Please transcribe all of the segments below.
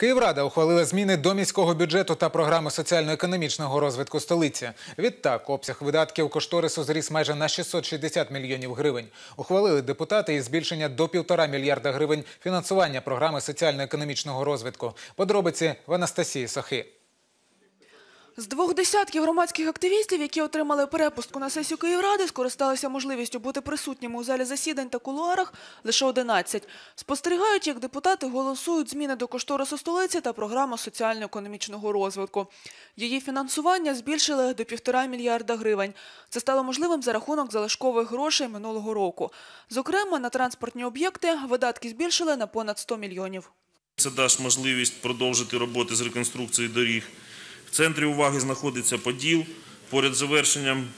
Київрада ухвалила зміни до міського бюджету та програми соціально-економічного розвитку столиці. Відтак, обсяг видатків кошторису зріс майже на 660 мільйонів гривень. Ухвалили депутати і збільшення до півтора мільярда гривень фінансування програми соціально-економічного розвитку. Подробиці в Анастасії Сохи. З двох десятків громадських активістів, які отримали перепустку на сесію Київради, скористалися можливістю бути присутніми у залі засідань та кулуарах лише 11. Спостерігають, як депутати голосують зміни до кошторису столиці та програму соціально-економічного розвитку. Її фінансування збільшили до півтора мільярда гривень. Це стало можливим за рахунок залишкових грошей минулого року. Зокрема, на транспортні об'єкти видатки збільшили на понад 100 мільйонів. Це дасть можливість продовжити роботи з реконструкції доріг. В центрі уваги знаходиться Поділ. Поряд з завершенням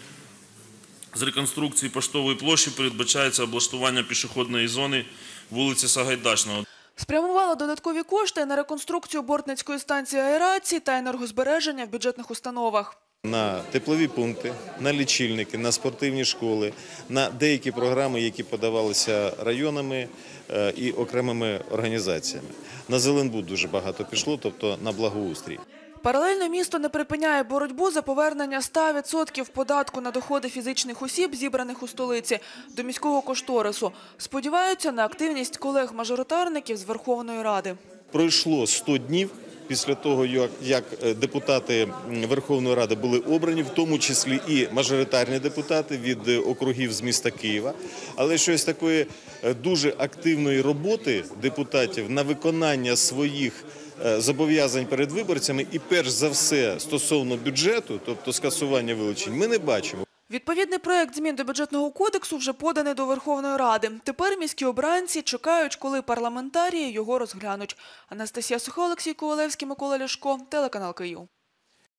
з реконструкції поштової площі передбачається облаштування пішохідної зони вулиці Сагайдачного. Спрямувала додаткові кошти на реконструкцію бортницької станції аерації та енергозбереження в бюджетних установах. на теплові пункти, на лічильники, на спортивні школи, на деякі програми, які подавалися районами е, і окремими організаціями. На Зеленбуд дуже багато пішло, тобто на благоустрій. Паралельно місто не припиняє боротьбу за повернення 100% податку на доходи фізичних осіб, зібраних у столиці, до міського кошторису. Сподіваються на активність колег-мажоритарників з Верховної Ради. Пройшло 100 днів після того, як, е, депутати Верховної Ради були обрані, в тому числі і мажоритарні депутати від е, округів з міста Києва. Але щось такої е, дуже активної роботи депутатів на виконання своїх зобов'язань перед виборцями і перш за все стосовно бюджету, тобто скасування вилучень, ми не бачимо. Відповідний проект змін до бюджетного кодексу вже поданий до Верховної Ради. Тепер міські обранці чекають, коли парламентарії його розглянуть. Анастасія Суха, Олексій Ковалевський, Микола Ляшко, телеканал Київ.